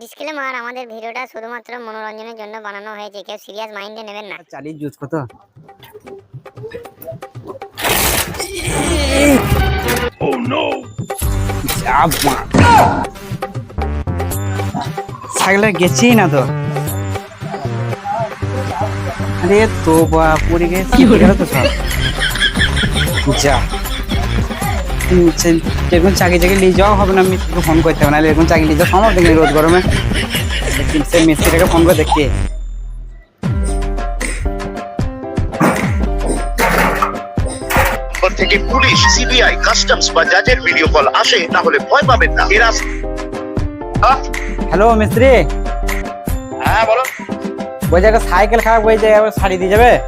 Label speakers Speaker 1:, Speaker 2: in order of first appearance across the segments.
Speaker 1: Disclaimer আমাদের ভিডিওটা শুধুমাত্র মনোরঞ্জনের জন্য বানানো হয়েছে। কেউ সিরিয়াস মাইন্ডে নেবেন না।
Speaker 2: চালিয়ে জুস কত? ছাগলে গেছি না তো। আরে তো বা পড়ে গেছে গেল তো সব। যা। হুম, সে- এরকম চাকরি চাকরি নিয়ে যাওয়া হবে না আমি ফোন করতে হবে না এরকম চাকরি নিয়ে যাওয়া সম্ভব দেখি রোদ গরমে। সে মিস্ত্রিটাকে ফোন করে দেখি।
Speaker 3: থেকে পুলিশ সিবিআই কাস্টমস বা জাজের ভিডিও কল আসে তাহলে ভয় পাবেন না। এরা
Speaker 2: হ্যালো মিস্ত্রি?
Speaker 3: হ্যাঁ বলো।
Speaker 2: ওই জায়গায় সাইকেল খারাপ হয়ে যায় আবার শাড়ি দিয়ে যাবে?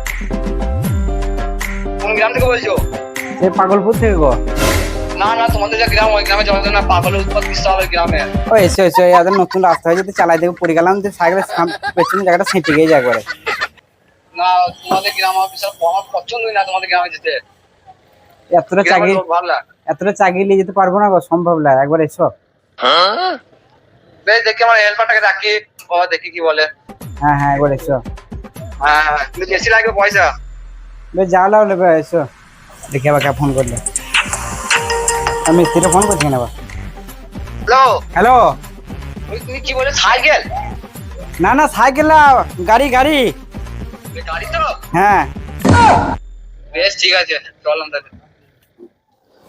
Speaker 4: কোন গ্রাম থেকে বলছো?
Speaker 2: সে পাগলপুর থেকে গো।
Speaker 4: না না তোমাদের যে গ্রাম ওই গ্রামে যাওয়ার জন্য পাগল উৎপাদ বিশাল ওই গ্রামে।
Speaker 2: ও এসে এসে এদের নতুন রাস্তা হয়ে যেতে চালাই দেখে পড়ে গেলাম যে সাইকেলের পেছনে জায়গাটা সেঁটে গিয়ে যায় করে
Speaker 4: না তোমাদের গ্রাম আমার বিশাল আমার পছন্দই না তোমাদের গ্রামে যেতে।
Speaker 2: এতটা চাকরি এতটা চাকরি নিয়ে যেতে পারব না গো সম্ভব না একবার এসো।
Speaker 4: বেশ দেখি আমার হেল্পারটাকে ডাকি ও দেখি কি বলে।
Speaker 2: হ্যাঁ হ্যাঁ একবার এসো।
Speaker 4: হ্যাঁ হ্যাঁ বেশি লাগবে পয়সা?
Speaker 2: বেশ যা নেবে এসো। দেখি আবার ফোন করলে। আমি মিস্ত্রিটা ফোন করছি না
Speaker 4: হ্যালো
Speaker 2: হ্যালো
Speaker 4: তুমি কি বলে সাইকেল?
Speaker 2: না না সাইকেল না গাড়ি গাড়ি।
Speaker 4: গাড়ি তো?
Speaker 2: হ্যাঁ।
Speaker 4: বেশ ঠিক আছে চললাম তাহলে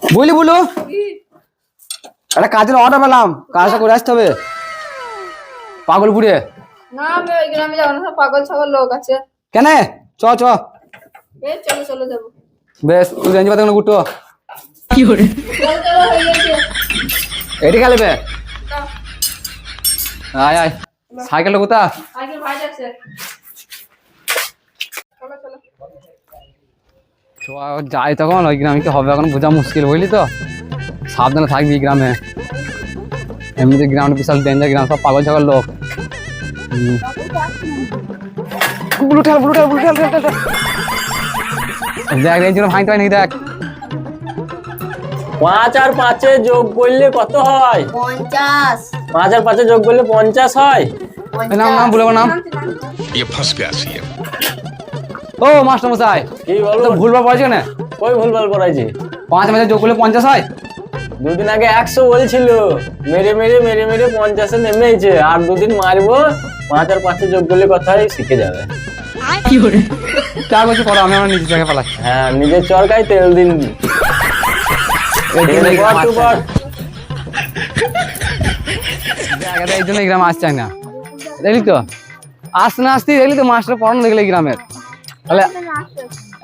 Speaker 2: বলি বলু। একটা কাজের অর্ডার পেলাম কাজটা করে আসতে হবে। পাগলপুরে
Speaker 5: না আমি ওই গ্রামে যাব না পাগল ছাগল লোক আছে।
Speaker 2: কেন? চ চ।
Speaker 5: এই চলো চলো যাব।
Speaker 2: বেশ তুই রেঞ্জ পাতে গুটো
Speaker 5: চলো চলো হয়ে গেছে
Speaker 2: এটি খেলে বে। আয় আয়। সাইকেলটা কোথা যাই তখন ওই গ্রামে কি হবে এখন বোঝা মুশকিল বুঝলি তো? সাবধানে থাকবি গ্রামে। এমনিতে গ্রামটা বিশাল ডেঞ্জার গ্রাম সব পাগল ছাগল লোক। দেখ রেঞ্জ ভাঙতে হয় নাকি দেখ।
Speaker 6: পাঁচ আর পাঁচে যোগ করলে কত হয়?
Speaker 1: পঞ্চাশ।
Speaker 6: পাঁচ আর পাঁচে যোগ করলে পঞ্চাশ হয়?
Speaker 2: নাম নাম। ভুলবো নাম ও মাস্টার মশাই
Speaker 6: কি
Speaker 2: বলতো ভুলবার পড়াইছে না
Speaker 6: কই ভুলবার পড়াইছে?
Speaker 2: পাঁচ মাসে যোগ করলে পঞ্চাশ হয়?
Speaker 6: দুদিন আগে একশো বলছিল মেরে মেরে মেরে মেরে পঞ্চাশে নেমেছে। আর দুদিন মারবো পাঁচ আর পাঁচে যোগ করলে কথা শিখে যাবে।
Speaker 2: কি করে? চার বছর পরে আমি আমার নিজের জায়গায় পালাচ্ছি।
Speaker 6: হ্যাঁ নিজের চরকায় তেল দিন।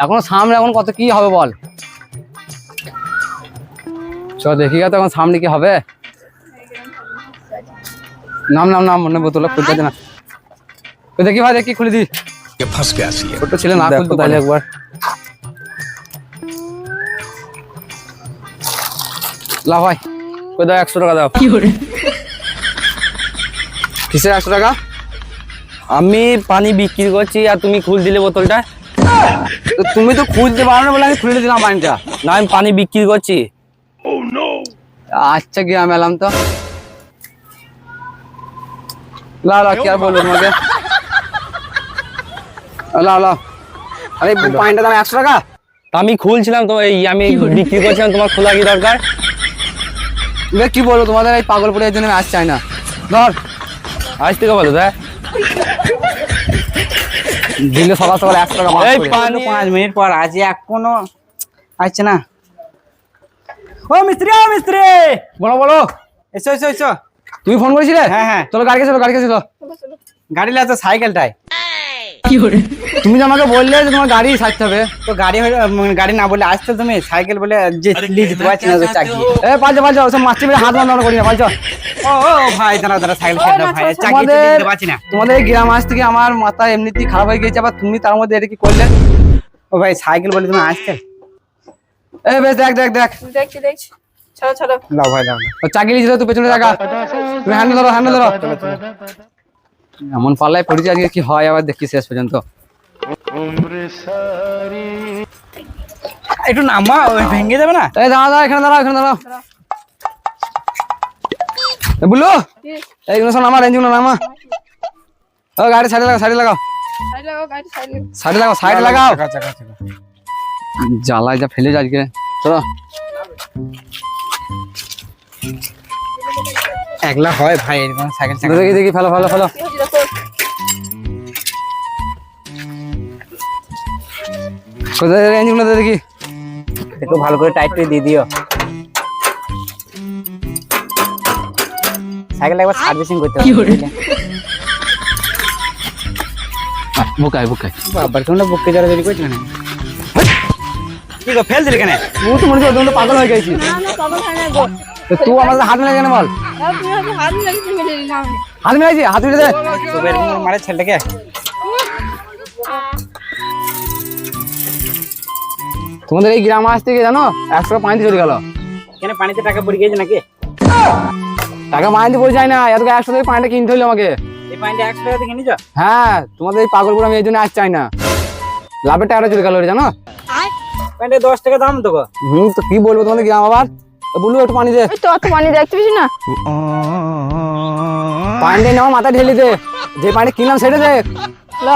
Speaker 2: এখন সামনে এখন কত কি হবে বল? চ দেখি তো এখন সামনে কি হবে। নাম নাম নাম মনে বোতল খুলতে না। দেখি ভাই দেখি খুলে দি। ছোট ছেলে না খুলতো তাহলে একবার। লা ভাই কই দাও একশো টাকা দাও। কি কিসের একশো টাকা?
Speaker 6: আমি পানি বিক্রি করছি আর তুমি খুল দিলে বোতলটা।
Speaker 2: তুমি তো খুলতে পারো না বলে আমি খুলে দিলাম পানিটা।
Speaker 6: না আমি পানি বিক্রি করছি।
Speaker 2: আচ্ছা গিয়ে আমি এলাম তো। লাও লাও কি আর বলব তোমাকে? লাও লাও। আরে পানিটা দাম একশো টাকা?
Speaker 6: আমি খুলছিলাম তো এই আমি বিক্রি করছিলাম তোমার খোলা কি দরকার?
Speaker 2: এবার কি বলব তোমাদের এই পাগলপুরে এই জন্য আমি আসতে চাই না। ধর।
Speaker 6: আজ থেকে বলো দেখ।
Speaker 2: দিলে সকাল সকাল একশো টাকা
Speaker 6: এই।
Speaker 2: পাঁচ মিনিট পর আজ এখনও আসছে না। ও মিস্ত্রি ও মিস্ত্রি! বলো বলো। এসো এসো এসো। তুমি ফোন করেছিলে? হ্যাঁ হ্যাঁ।
Speaker 6: চলো গাড়ি চলো গাড়ি চলো
Speaker 2: গাড়ি লাগছে সাইকেলটাই
Speaker 6: তুমি যে আমাকে বললে যে তোমার গাড়ি সাজতে হবে
Speaker 2: তো গাড়ি গাড়ি না বলে আসতে তুমি সাইকেল বলে যেতে পারছি না তো চাকরি।
Speaker 6: এ পাঁচ পাঁচ ওসব মাস্টার মেরে হাত বন্ধ করি না পাঁচ
Speaker 2: ও ভাই দাঁড়া দাঁড়া সাইকেল ছেড়ে দাও ভাই চাকরি
Speaker 6: তোমাদের-
Speaker 2: দিতে পারছি না।
Speaker 6: তোমাদের গ্রাম আজ থেকে আমার মাথা এমনিতেই খারাপ হয়ে গেছে আবার তুমি তার মধ্যে এটা কি করলে?
Speaker 2: ও ভাই সাইকেল বলে তুমি আসতে?
Speaker 6: এ বেশ দেখ দেখ দেখ।
Speaker 5: দেখছি দেখছি। চলো চলো
Speaker 2: লাও ভাই লাও
Speaker 6: চাকরি দিয়েছিল তুই পেছনে জায়গা তুমি হ্যান্ডেল ধরো হ্যান্ডেল ধরো। এমন পাল্লায় পড়েছে আজকে কি হয় আবার দেখি শেষ পর্যন্ত।
Speaker 2: একটু নামা ওই ভেঙে যাবে না?
Speaker 6: এই দাঁড়া দাঁড়া এখানে দাঁড়াও এখানে দাঁড়াও। এ বুলু এই গুলো শোন আমার রেঞ্জ নামা। ও গাড়ি সাইডে লাগাও সাইডে লাগাও।
Speaker 5: সাইড লাগাও সাইড লাগাও।
Speaker 6: জ্বালায় যা ফেলে আজকে। চলো।
Speaker 2: একলা হয় ভাই এরকম সাইকেল।
Speaker 6: দেখি দেখি ফেলো ফেলো ফেলো। কোথায় রেঞ্জগুলো দেখি?
Speaker 2: একটু ভালো করে টাইট করে দিয়ে দিও। সাইকেল একবার সার্ভিসিং করতে হবে
Speaker 6: বুকাই বুকাই
Speaker 2: বাবার তোমরা বুকে যারা দেরি করছ না। কি গো ফেল দিলে কেন?
Speaker 6: তুই তো মনে হচ্ছে তুমি পাগল হয়ে গেছিস
Speaker 5: না না পাগল হয় না গো।
Speaker 6: তো তুই আমাদের হাত মিলে কেন বল?
Speaker 5: হাত লাগিয়ে মেরে
Speaker 6: হাত মিলাইছি হাত মিলে দে।
Speaker 2: তো মারে ছেলেটাকে?
Speaker 6: তোমাদের এই গ্রাম আজ থেকে জানো একশো পানি চলে গেল।
Speaker 2: কেন পানিতে টাকা পড়ে গিয়েছে নাকি?
Speaker 6: টাকা পানিতে পড়ে যায় না এত একশো থেকে পানিটা কিনতে হলো আমাকে।
Speaker 2: এই পানিটা একশো টাকা দিয়ে নিছো
Speaker 6: হ্যাঁ তোমাদের এই পাগলপুর আমি এই জন্য আজ চাই না। লাভের টাকাটা চলে গেল রে জানো?
Speaker 2: পানিটা দশ টাকা দাম তো
Speaker 6: হুম তো কি বলব তোমাদের গ্রাম আবার? এ বলু একটু পানি দে।
Speaker 5: ওই তো অত পানি দেখতে পেয়েছি না?
Speaker 6: পানি দিয়ে নেওয়া মাথা ঢেলে দে। যে পানি কিনলাম সেটা দে।
Speaker 5: লা।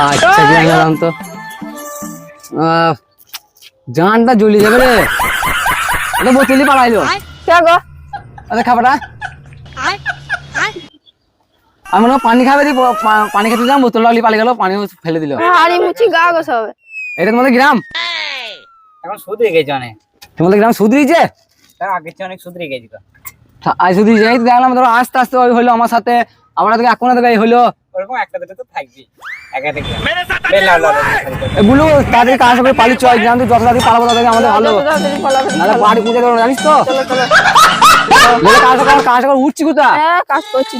Speaker 6: আচ্ছা তো? জানটা জ্বলি যাবে রে। এটা বোতলি পালাইলো।
Speaker 5: কে গো?
Speaker 6: আরে খাবারটা? আমি মনে পানি খাবে দি পানি খেতে যাম বোতল লাগলি পালিয়ে গেল পানি ফেলে দিল।
Speaker 5: হাড়ি মুচি গা গো সব।
Speaker 6: এটা তোমাদের গ্রাম?
Speaker 2: এখন গেছে অনেক।
Speaker 6: তোমাদের গ্রাম সুধরিছে
Speaker 2: তার আগের চেয়ে অনেক সুধরে গেছে
Speaker 6: আজ শুধু যাই দেখলাম ধরো আস্তে আস্তে হলো আমার সাথে আমার থেকে এখন থেকে হলো।
Speaker 2: ওরকম একটা দুটো তো থাকবি একা থেকে বেল লাল লাল লাল।
Speaker 6: এ বুলু তাদের কাজ করে পালি চয় গ্রাম যত তাড়াতাড়ি পালাবো তাদের আমাদের ভালো।
Speaker 5: যত তাড়াতাড়ি পালাবে
Speaker 6: নাহলে বাড়ি পুজো দেবো জানিস তো? বলে কাজ করে কাজ করে উঠছি কোথা
Speaker 5: হ্যাঁ কাজ করছি।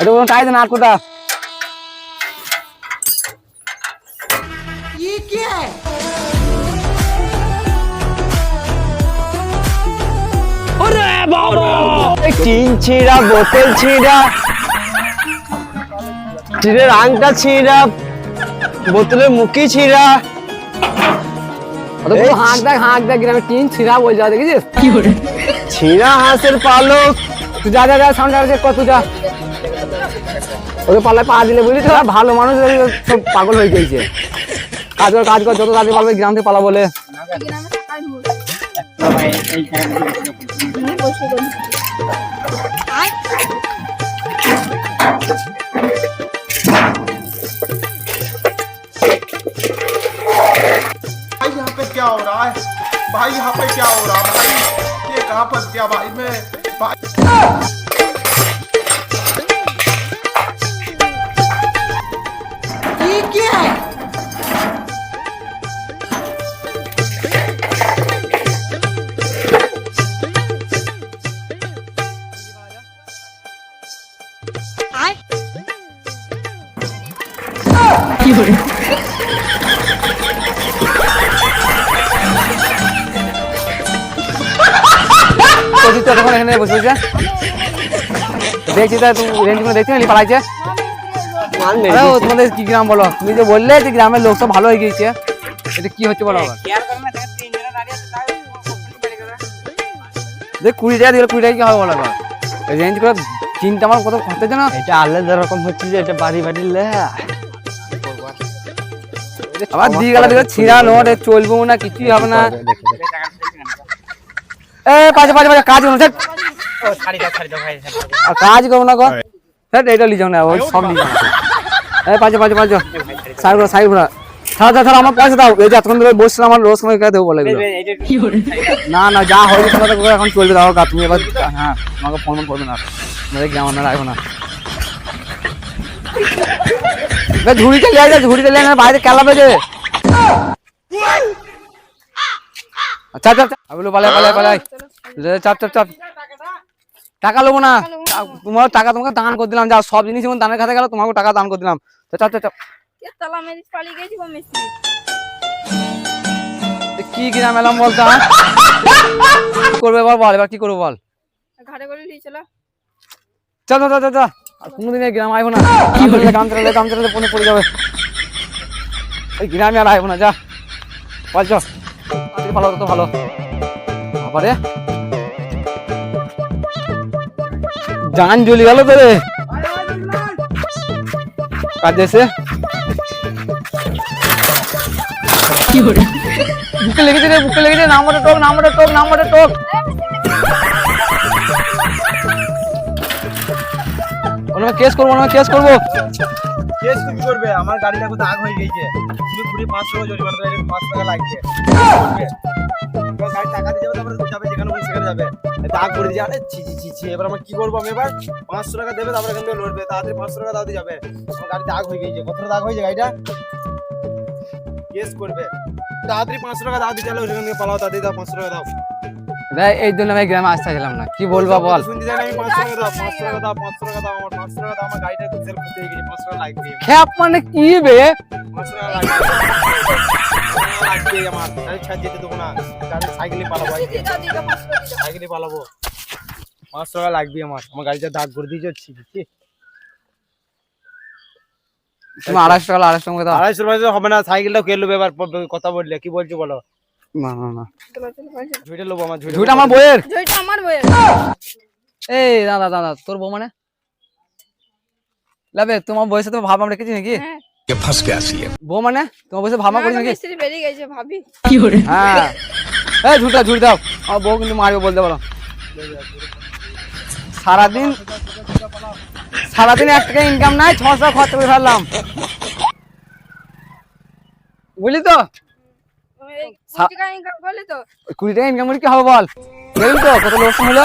Speaker 6: এটা কোনো টাইতে না আর কোথা
Speaker 7: টিন ছিঁড়া বোতল ছিঁড়া টিনের আংটা ছিঁড়া বোতলের মুখি ছিঁড়া।
Speaker 6: হাঁক দেখ হাঁক দেখ গ্রামে টিন ছিঁড়া বল যা দেখেছিস?
Speaker 7: ছিঁড়া হাঁসের পালক।
Speaker 6: তুই যা যা যা সাউন্ড আছে কত যা। ওকে পাল্লায় পা দিলে বুঝলি তো? ভালো মানুষ সব পাগল হয়ে গেছে কাজ কর কাজ কর যত তাড়াতাড়ি পারবে গ্রাম থেকে পালা বলে।
Speaker 8: क्या हो रहा है? भाई यहाँ पे क्या हो रहा है? भाई ये कहाँ फंस गया भाई मैं? भाई
Speaker 6: কচি তো তখন এখানে বসে বসে। দেখছি তা তুই রেঞ্জ করে দেখছি না পালাইছে? তোমাদের কি গ্রাম বলো? তুমি যে বললে যে গ্রামের লোক সব ভালো হয়ে গিয়েছে। এটা কি হচ্ছে বলো
Speaker 2: দেখে
Speaker 6: কুড়ি টাকা দিলে কুড়ি টাকা কি হবে বলো রেঞ্জ করে চিন্তা আমার কত খরচ হচ্ছে
Speaker 7: এটা আলাদা রকম হচ্ছে যে এটা বাড়ি বাড়ি লে।
Speaker 6: আবার দিয়ে গেল ছিঁড়া নোট চলবো না কিছুই হবে না। এ পাঁচে পাঁচে পাঁচে কাজ করো স্যার। কাজ না গো। স্যার এটা না ওই সব লিজাও এ পাঁচে পাঁচে পাঁচে সাইড ঘোরা সাইড ঘোরা ছাড়া ছাড়া ছাড়া আমার পয়সা দাও। এই যে এতক্ষণ ধরে বসছিলাম আমার রোজ সময় দেবো বলে না না যা হয়েছে তোমাদের এখন চলবে দাও গা তুমি এবার হ্যাঁ তোমাকে ফোন করবে না। তোমাদের গ্রাম রাখব না। এবার ঝুড়ি চালিয়ে আছে ঝুড়ি বাইরে খেলাবে যে আচ্ছা আচ্ছা আচ্ছা। পালাই পালাই পালাই। চাপ চাপ চাপ। টাকা নেব না। তোমার টাকা তোমাকে দান করে দিলাম। যা সব জিনিস যেমন দানের খাতে গেল তোমাকে টাকা দান করে দিলাম। তো চাপ চাপ কি গ্রাম এলাম বলতো হ্যাঁ? করবে এবার বল এবার কি করব বল?
Speaker 5: চলো।
Speaker 6: চল চল চল চল আর কোনোদিন গ্রাম আইবো না। চালালে চালালে ফোনে পড়ে যাবে। এই গ্রামে আর আইবো না যা। বল চল ভালো তো ভালো। আবারে জান জ্বলি গেল তো রে। কাজে এসে বুকে লেগেছে রে বুকে লেগেছে। নাম্বারটা টোক নাম্বারটা টোক নাম্বারটা টোক ওনাকে কেস করব ওনাকে কেস করব।
Speaker 7: কেস কি করবে আমার গাড়িটা কোথাও আগ হয়ে গেছে তুমি কুড়ি পাঁচশো জরিমানা দেবে পাঁচশো টাকা লাগবে। গাড়ি টাকা দিয়ে যাবে তারপরে যাবে যেখানে বলছে সেখানে যাবে দাগ করে দিয়ে আরে ছি ছি ছি ছি এবার আমরা কি করব আমি এবার পাঁচশো টাকা দেবে তারপরে এখান থেকে লড়বে তাড়াতাড়ি পাঁচশো টাকা দিয়ে যাবে গাড়ি দাগ হয়ে কতটা দাগ হয়েছে গাড়িটা কেস করবে তাড়াতাড়ি পাঁচশো টাকা দাও দিয়ে চলো সেখান থেকে পালাও তাড়াতাড়ি দাও পাঁচশো টাকা দাও
Speaker 6: এই জন্য আমি গ্রামে আসতে চাইলাম না কি বলব বল
Speaker 7: শুনতে চাই আমি পাঁচশো টাকা দাও পাঁচশো টাকা দাও পাঁচশো টাকা দাও আমার পাঁচশো টাকা দাও আমার গাড়িটা গেছে পাঁচশো টাকা লাগবে
Speaker 6: মানে কি বে
Speaker 7: পাঁচশো টাকা লাগবে এবার কথা বললে কি বলছো বলো
Speaker 6: না
Speaker 7: আমার
Speaker 6: বইয়ের এই দাদা দাদা, তোর বউ মানে? তোমার বয়সে তো ভাব আমরা রেখেছি নাকি?
Speaker 5: হ্যাঁ।
Speaker 9: ये फंस गया सी
Speaker 6: বউ মানে তোমার বয়সে ভাবনা
Speaker 5: না,
Speaker 6: করিস
Speaker 5: না,
Speaker 6: নাকি
Speaker 5: মিস্ত্রি বেরিয়ে গেছে ভাবি
Speaker 6: হ্যাঁ এই ঝুটা ঝুট দাও আমার বউ কিন্তু মারবে বলতে পারো সারাদিন সারাদিন এক টাকা ইনকাম নাই ছশো খরচা করে ফেললাম বুঝলি তো
Speaker 5: এই
Speaker 6: সা-
Speaker 5: কুড়ি টাকা ইনকাম করলে তো
Speaker 6: কুড়ি টাকা ইনকাম করে কি হবে বল দেখলি তো কত লোক হলো